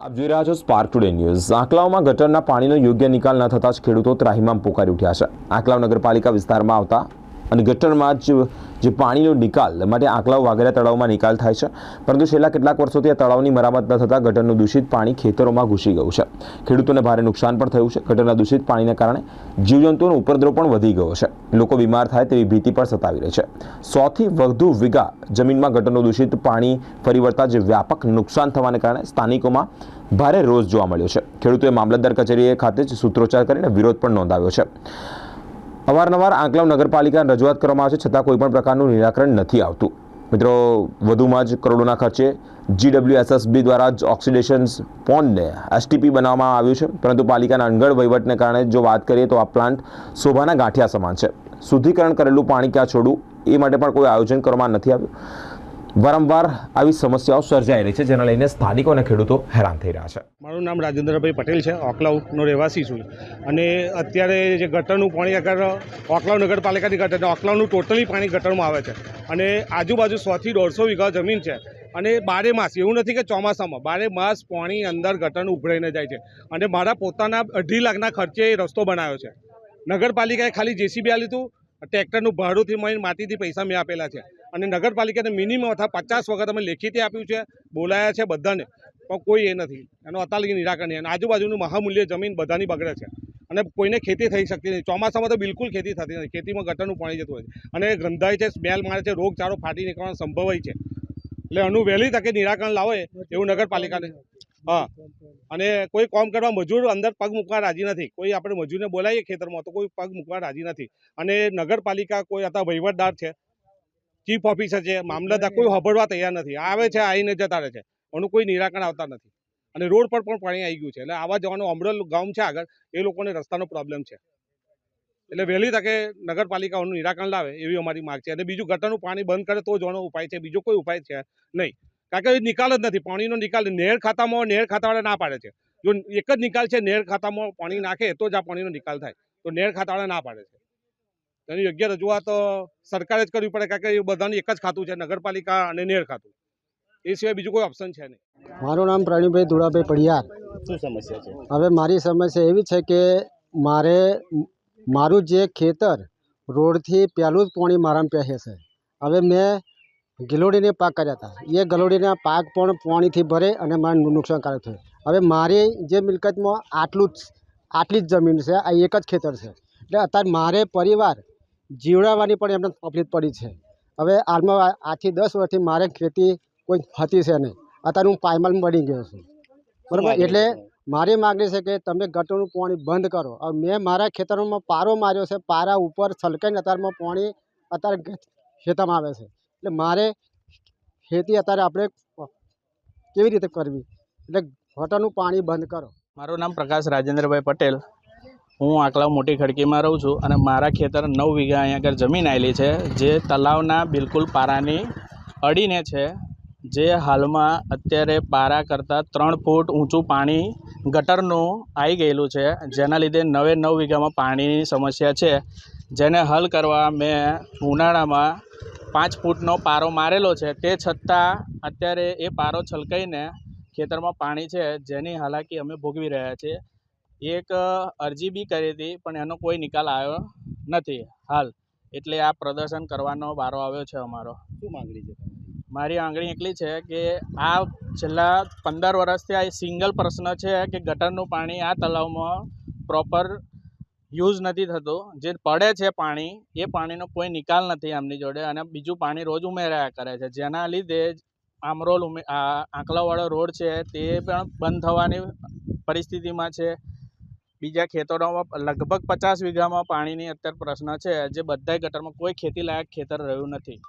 આપ જોઈ રહ્યા છો સ્પાર્ક ટુડે ન્યૂઝ આંકલાવમાં ગટરના પાણીનો યોગ્ય નિકાલ ન થતાં જ ખેડૂતો ત્રાહિમામ પોકારી ઉઠ્યા છે. આંકલાવ નગરપાલિકા વિસ્તારમાં આવતા અને ગટરમાં જ જે પાણીનો નિકાલ માટે આંકલાવ વાઘેરા તળાવમાં નિકાલ થાય છે. પરંતુ છેલ્લા કેટલાક વર્ષોથી આ તળાવની મરામત ન થતાં ગટરનું દૂષિત પાણી ખેતરોમાં ઘૂસી ગયું છે. ખેડૂતોને ભારે નુકસાન પણ થયું છે. ગટરના દૂષિત પાણીને કારણે જીવજંતુઓનો ઉપદ્રવ પણ વધી ગયો છે. લોકો બીમાર થાય તેવી ભીતિ પણ સતાવી રહી છે. સોથી વધુ વીઘા જમીનમાં ગટરનું દૂષિત પાણી ફરી વળતા જે વ્યાપક નુકસાન થવાને કારણે સ્થાનિકોમાં ભારે રોષ જોવા મળ્યો છે. ખેડૂતોએ મામલતદાર કચેરીએ ખાતે જ સૂત્રોચ્ચાર કરીને વિરોધ પણ નોંધાવ્યો છે. અવારનવાર આંકલાવ નગરપાલિકાને રજૂઆત કરવામાં આવે છે છતાં કોઈપણ પ્રકારનું નિરાકરણ નથી આવતું. મિત્રો, વધુમાં જ કરોડોના ખર્ચે જીડબ્લ્યુએસએસબી દ્વારા જ ઓક્સિડેશન પોન્ડને એસટીપી બનાવવામાં આવ્યું છે. પરંતુ પાલિકાના અણઘડ વહીવટને કારણે જો વાત કરીએ તો આ પ્લાન્ટ શોભાના ગાંઠિયા સમાન છે. શુદ્ધિકરણ કરેલું પાણી ક્યાં છોડવું, એ માટે પણ કોઈ આયોજન કરવામાં નથી આવ્યું. વારંવાર આવી સમસ્યાઓ સર્જાઈ રહી છે, જેના લઈને સ્થાનિકો અને ખેડૂતો હેરાન થઈ રહ્યા છે. મારું નામ રાજેન્દ્રભાઈ પટેલ છે, ઓકલાઉનો રહેવાસી છું. અને અત્યારે જે ગટરનું પાણી આગળ ઓકલાવ નગરપાલિકાની ગટર ઓકલાવનું ટોટલી પાણી ગટરમાં આવે છે. અને આજુબાજુ સોથી દોઢસો વીઘા જમીન છે. અને બારે માસ, એવું નથી કે ચોમાસામાં, બારે માસ પાણી અંદર ગટરનું ઉભરાઈને જાય છે. અને મારા પોતાના અઢી લાખના ખર્ચે એ રસ્તો બનાવ્યો છે. નગરપાલિકાએ ખાલી જેસીબી આપ્યું હતું ટ્રેક્ટરનું ભાડુંથી મળીને માટીથી પૈસા મેં આપેલા છે. અને નગરપાલિકાને મિનિમમ અથવા પચાસ વખત અમે લેખિતે આપ્યું છે, બોલાયા છે બધાને. પણ કોઈ એ નથી. એનો અતાલગી નિરાકરણ નહીં. અને આજુબાજુનું મહામૂલ્ય જમીન બધાની બગડે છે. અને કોઈને ખેતી થઈ શકતી નથી. ચોમાસામાં તો બિલકુલ ખેતી થતી નથી. ખેતીમાં ગટરનું પાણી જતું હોય છે. અને ગંધાય છે, સ્મેલ મારે છે, રોગચાળો ફાટી નીકળવાનો સંભવ હોય છે. એટલે એનું વહેલી તકે નિરાકરણ લાવે એવું નગરપાલિકાને. હા. અને કોઈ કામ કરવા મજૂર અંદર પગ મૂકવા રાજી નથી. કોઈ આપણે મજૂરને બોલાવીએ ખેતરમાં તો કોઈ પગ મૂકવા રાજી નથી. અને નગરપાલિકા કોઈ હતા, વહીવટદાર છે, ચીફ ઓફિસર છે, મામલતદાર કોઈ હબડવા તૈયાર નથી. આવે છે, આવીને જતા રહે છે. એનું કોઈ નિરાકરણ આવતા નથી. અને રોડ પર પણ પાણી આવી ગયું છે. એટલે આવા જવાનું અમરેલ ગામ છે આગળ, એ લોકોને રસ્તાનો પ્રોબ્લેમ છે. એટલે વહેલી તકે નગરપાલિકાઓનું નિરાકરણ લાવે એવી અમારી માગ છે. અને બીજું ગટરનું પાણી બંધ કરે તો જવાનો ઉપાય છે. બીજો કોઈ ઉપાય છે નહીં. કારણ કે એ નિકાલ જ નથી. પાણીનો નિકાલ નેર ખાતામાં નેર ખાતાવાળા ના પાડે છે. જો એક જ નિકાલ છે નેર ખાતામાં પાણી નાખે તો જ આ પાણીનો નિકાલ થાય. તો નેર ખાતાવાળા ના પાડે છે. તેની યોગ્ય રજૂઆત સરકારે જ કરવી પડે કારણ કે એ બધાનું એક જ ખાતું છે નગરપાલિકા અને નેર ખાતું. એ સિવાય બીજું કોઈ ઓપ્શન છે નહીં. મારું નામ પ્રવીણભાઈ ધુળાભાઈ પડિયાર. શું સમસ્યા છે? હવે મારી સમસ્યા એવી છે કે મારે મારું જે ખેતર રોડથી પહેલું જ પાણી મારામાં પહેરે છે હવે મેં ગિલોડીને પાક કર્યા હતા. એ ગલોડીના પાક પણ પાણીથી ભરે અને મારે નુકસાનકારક થયું. હવે મારી જે મિલકતમાં આટલું જ આટલી જ જમીન છે આ એક જ ખેતર છે. એટલે અત્યારે મારે પરિવાર જીવડાવવાની પણ એમને તકલીફ પડી છે. હવે હાલમાં આજથી દસ વર્ષથી મારે ખેતી કોઈ હતી છે નહીં. અત્યારે હું પાયમાલ બની ગયો છું. બરાબર. એટલે મારી માગણી છે કે તમે ગટરનું પાણી બંધ કરો. હવે મેં મારા ખેતરોમાં પારો માર્યો છે પારા ઉપર છલકાઈને અત્યારમાં પાણી અત્યારે ખેતરમાં આવે છે. એટલે મારે ખેતી અત્યારે આપણે કેવી રીતે કરવી? એટલે ગટરનું પાણી બંધ કરો. મારું નામ પ્રકાશ રાજેન્દ્રભાઈ પટેલ. હું આકલાવ મોટી ખડકીમાં રહું છું અને મારા ખેતર નવ વીઘા અહીંયા આગળ જમીન આવેલી છે, જે તલાવના બિલકુલ પારાની અડીને છે, જે હાલમાં અત્યારે પારા કરતાં ત્રણ ફૂટ ઊંચું પાણી ગટરનું આવી ગયેલું છે, જેના લીધે નવે નવ વીઘામાં પાણીની સમસ્યા છે. જેને હલ કરવા મેં ઉનાળામાં પાંચ ફૂટનો પારો મારેલો છે. તે છતાં અત્યારે એ પારો છલકાઈને ખેતરમાં પાણી છે જેની હાલાકી અમે ભોગવી રહ્યા છીએ. એક અરજી બી કરી હતી પણ એનો કોઈ નિકાલ આવ્યો નથી. હાલ એટલે આ પ્રદર્શન કરવાનો વારો આવ્યો છે અમારો. શું માંગણી છે મારી આંગળી એટલી છે કે આ છેલ્લા પંદર વર્ષથી આ સિંગલ પ્રશ્ન છે કે ગટરનું પાણી આ તલાવમાં પ્રોપર યુઝ નથી થતો. જે પડે છે પાણી, એ પાણીનો કોઈ નિકાલ નથી આમની જોડે અને બીજું પાણી રોજ ઉમેર્યા કરે છે. જેના લીધે આમરોલ ઉમે આંકલાવાળો રોડ છે તે પણ બંધ થવાની પરિસ્થિતિમાં છે. બીજા ખેતરોમાં લગભગ પચાસ વીઘામાં પાણીની અત્યારે પ્રશ્ન છે. જે બધાય ગટરમાં કોઈ ખેતી લાયક ખેતર રહ્યું નથી.